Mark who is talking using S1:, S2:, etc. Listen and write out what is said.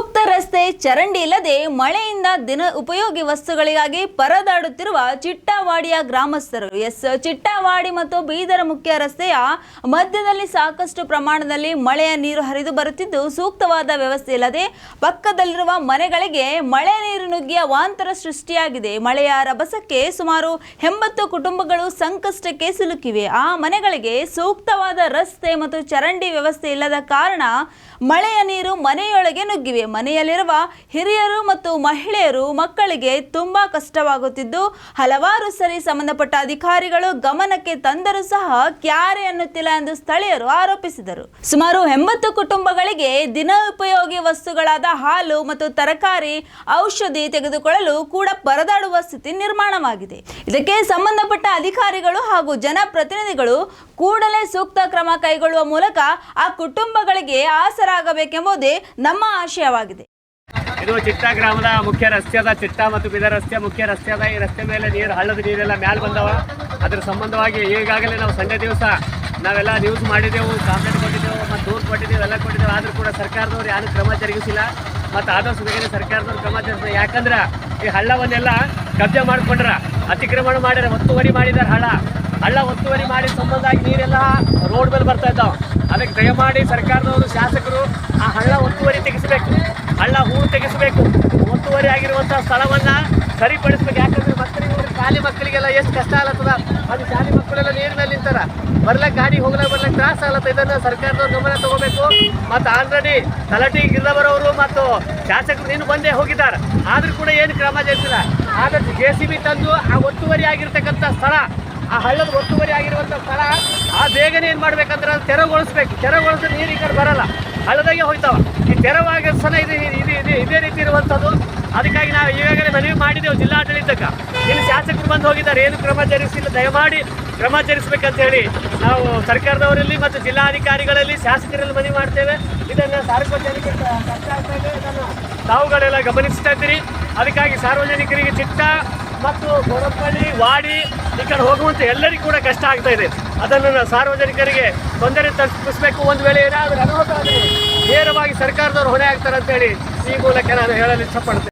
S1: ಸೂಕ್ತ ರಸ್ತೆ, ಚರಂಡಿ ಇಲ್ಲದೆ ಮಳೆಯಿಂದ ದಿನ ಉಪಯೋಗಿ ವಸ್ತುಗಳಿಗಾಗಿ ಪರದಾಡುತ್ತಿರುವ ಚಿಟ್ಟಾವಾಡಿಯ ಗ್ರಾಮಸ್ಥರು. ಎಸ್. ಚಿಟ್ಟಾವಾಡಿ ಮತ್ತು ಬೀದರ ಮುಖ್ಯ ರಸ್ತೆಯ ಮಧ್ಯದಲ್ಲಿ ಸಾಕಷ್ಟು ಪ್ರಮಾಣದಲ್ಲಿ ಮಳೆಯ ನೀರು ಹರಿದು ಬರುತ್ತಿದ್ದು, ಸೂಕ್ತವಾದ ವ್ಯವಸ್ಥೆ ಇಲ್ಲದೆ ಪಕ್ಕದಲ್ಲಿರುವ ಮನೆಗಳಿಗೆ ಮಳೆ ನೀರು ನುಗ್ಗಿಯ ವಾಂತರ ಸೃಷ್ಟಿಯಾಗಿದೆ. ಮಳೆಯ ರಭಸಕ್ಕೆ ಸುಮಾರು ಎಂಬತ್ತು ಕುಟುಂಬಗಳು ಸಂಕಷ್ಟಕ್ಕೆ ಸಿಲುಕಿವೆ. ಆ ಮನೆಗಳಿಗೆ ಸೂಕ್ತವಾದ ರಸ್ತೆ ಮತ್ತು ಚರಂಡಿ ವ್ಯವಸ್ಥೆ ಇಲ್ಲದ ಕಾರಣ ಮಳೆಯ ನೀರು ಮನೆಯೊಳಗೆ ನುಗ್ಗಿವೆ. ಮನೆಯಲ್ಲಿರುವ ಹಿರಿಯರು ಮತ್ತು ಮಹಿಳೆಯರು ಮಕ್ಕಳಿಗೆ ತುಂಬಾ ಕಷ್ಟವಾಗುತ್ತಿದ್ದು, ಹಲವಾರು ಸರಿ ಸಂಬಂಧಪಟ್ಟ ಅಧಿಕಾರಿಗಳು ಗಮನಕ್ಕೆ ತಂದರೂ ಸಹ ಕ್ಯಾರೆ ಅನ್ನುತ್ತಿಲ್ಲ ಎಂದು ಸ್ಥಳೀಯರು ಆರೋಪಿಸಿದರು. ಸುಮಾರು ಎಂಬತ್ತು ಕುಟುಂಬಗಳಿಗೆ ದಿನ ಉಪಯೋಗಿ ವಸ್ತುಗಳಾದ ಹಾಲು ಮತ್ತು ತರಕಾರಿ, ಔಷಧಿ ತೆಗೆದುಕೊಳ್ಳಲು ಕೂಡ ಪರದಾಡುವ ಸ್ಥಿತಿ ನಿರ್ಮಾಣವಾಗಿದೆ. ಇದಕ್ಕೆ ಸಂಬಂಧಪಟ್ಟ ಅಧಿಕಾರಿಗಳು ಹಾಗೂ ಜನಪ್ರತಿನಿಧಿಗಳು ಕೂಡಲೇ ಸೂಕ್ತ ಕ್ರಮ ಕೈಗೊಳ್ಳುವ ಮೂಲಕ ಆ ಕುಟುಂಬಗಳಿಗೆ ಆಸರಾಗಬೇಕೆಂಬುದೇ ನಮ್ಮ ಆಶಯವಾಗಿದೆ.
S2: ಇದು ಚಿಟ್ಟ ಗ್ರಾಮದ ಮುಖ್ಯ ರಸ್ತೆ ಅದ ಚಿಟ್ಟ ಮತ್ತು ಬಿದ ರಸ್ತೆ ಮುಖ್ಯ ರಸ್ತೆ ಅದ ಈ ರಸ್ತೆ ಮೇಲೆ ನೀರು, ಹಳ್ಳದ ನೀರೆಲ್ಲ ಮ್ಯಾಲೆ ಬಂದವ. ಅದ್ರ ಸಂಬಂಧವಾಗಿ ಈಗಾಗಲೇ ನಾವು ಸಂಡೆ ದಿವಸ ನಾವೆಲ್ಲ ನ್ಯೂಸ್ ಮಾಡಿದೆವು ಕಾಂಪ್ಲೇಂಟ್ ಕೊಟ್ಟಿದ್ದೆವು ಮತ್ತು ದೂರು ಕೊಟ್ಟಿದ್ದೆವು ಎಲ್ಲ ಕೊಟ್ಟಿದ್ದೆವು ಆದರೂ ಕೂಡ ಸರ್ಕಾರದವ್ರು ಯಾರು ಕ್ರಮ ಜರುಗಿಸಿಲ್ಲ. ಮತ್ತು ಆದಷ್ಟು ಬೇಗನೆ ಸರ್ಕಾರದವ್ರು ಕ್ರಮ ಜರುಗಿಸಿಲ್ಲ. ಯಾಕಂದ್ರೆ ಈ ಹಳ್ಳವನ್ನೆಲ್ಲ ಕಬ್ಜೆ ಮಾಡಿಕೊಂಡ್ರ, ಅತಿಕ್ರಮಣ ಮಾಡ್ಯಾರ ಒತ್ತುವರಿ ಮಾಡಿದ್ದಾರೆ ಹಳ್ಳ. ಹಳ್ಳ ಒತ್ತುವರಿ ಮಾಡಿ ಸಂಬಂಧ ನೀರೆಲ್ಲ ರೋಡ್ ಮೇಲೆ ಬರ್ತಾ ಇದ್ದಾವೆ. ಅದಕ್ಕೆ ದಯಮಾಡಿ ಸರ್ಕಾರದವರು ಶಾಸಕರು ಆ ಹಳ್ಳ ಒತ್ತುವರಿ ತೆಗೆಸಬೇಕು. ಹಳ್ಳ ಹೂಳು ತೆಗೆಸಬೇಕು. ಒತ್ತುವರಿ ಆಗಿರುವಂಥ ಸ್ಥಳವನ್ನ ಸರಿಪಡಿಸ್ಬೇಕು. ಯಾಕಂದ್ರೆ ಮಕ್ಕಳಿಗೆ ಶಾಲೆ ಮಕ್ಕಳಿಗೆಲ್ಲ ಎಷ್ಟು ಕಷ್ಟ ಆಗತ್ತದ ಅದು ಶಾಲೆ ಮಕ್ಕಳೆಲ್ಲ ನೀರಿನಲ್ಲಿ ನಿಂತಾರ. ಬರ್ಲಕ್ಕೆ ಗಾಡಿ ಹೋಗ್ಲಾ ಬರ್ಲಕ್ಕೆ ತ್ರಾಸ ಆಗತ್ತ ಇದನ್ನ ಸರ್ಕಾರದವ್ರು ಗಮನ ತಗೋಬೇಕು. ಮತ್ತು ಆಲ್ರೆಡಿ ತಲಾಟಿ ಗಿಲ್ಲವರವರು ಮತ್ತು ಶಾಸಕರು ನೀನು ಬಂದೇ ಹೋಗಿದ್ದಾರೆ. ಆದರೂ ಕೂಡ ಏನು ಕ್ರಮ ಜರುಗಿಸಿಲ್ಲ ಆದಷ್ಟು ಜೆ ಸಿ ಬಿ ತಂದು ಆ ಒತ್ತುವರಿ ಆಗಿರ್ತಕ್ಕಂಥ ಸ್ಥಳ ಆ ಹಳ್ಳದ ಒತ್ತುವರಿ ಆಗಿರುವಂಥ ಸ್ಥಳ, ಆ ಬೇಗನೆ ಏನು ಮಾಡ್ಬೇಕಂದ್ರೆ ಅದು ತೆರವುಗೊಳಿಸ್ಬೇಕು. ತೆರವುಗೊಳಿಸಿದ್ರೆ ನೀರು ಈ ಕಡೆ ಬರಲ್ಲ. ಹಳ್ಳದಾಗೆ ಹೋಯ್ತಾವ. ಈ ತೆರವಾಗಿರೋ ಸಲ ಇದು ಇದು ಇದು ಇದೇ ರೀತಿ ಇರುವಂಥದ್ದು ಅದಕ್ಕಾಗಿ ನಾವು ಈಗಾಗಲೇ ಮನವಿ ಮಾಡಿದೆವು ಜಿಲ್ಲಾಡಳಿತಕ್ಕೆ. ಇಲ್ಲಿ ಶಾಸಕರು ಬಂದು ಹೋಗಿದ್ದಾರೆ. ಏನು ಕ್ರಮ ಜರುಗಿಸಿಲ್ಲ. ದಯಮಾಡಿ ಕ್ರಮ ಜರುಗಿಸ್ಬೇಕಂತ ಹೇಳಿ ನಾವು ಸರ್ಕಾರದವರಲ್ಲಿ ಮತ್ತು ಜಿಲ್ಲಾಧಿಕಾರಿಗಳಲ್ಲಿ, ಶಾಸಕರಲ್ಲಿ ಮನವಿ ಮಾಡ್ತೇವೆ. ಇದನ್ನು ಇದನ್ನು ತಾವುಗಳೆಲ್ಲ ಗಮನಿಸ್ತಾ ಇದ್ದೀರಿ. ಅದಕ್ಕಾಗಿ ಸಾರ್ವಜನಿಕರಿಗೆ ಚಿಟ್ಟ ಮತ್ತು ಗೊರಪ್ಪಳ್ಳಿ ವಾಡಿ, ಈ ಕಡೆ ಹೋಗುವಂಥ ಎಲ್ಲರಿಗೂ ಕೂಡ ಕಷ್ಟ ಆಗ್ತಾ ಇದೆ. ಅದನ್ನು ಸಾರ್ವಜನಿಕರಿಗೆ ತೊಂದರೆ ತಪ್ಪಿಸಬೇಕು. ಒಂದು ವೇಳೆ ಏನಾದರೂ ಆದರೆ ನೇರವಾಗಿ ಸರ್ಕಾರದವರು ಹೊಣೆ ಆಗ್ತಾರೆ ಅಂತೇಳಿ ಈ ಮೂಲಕ ನಾನು ಹೇಳಲು ಇಷ್ಟಪಡ್ತೇನೆ.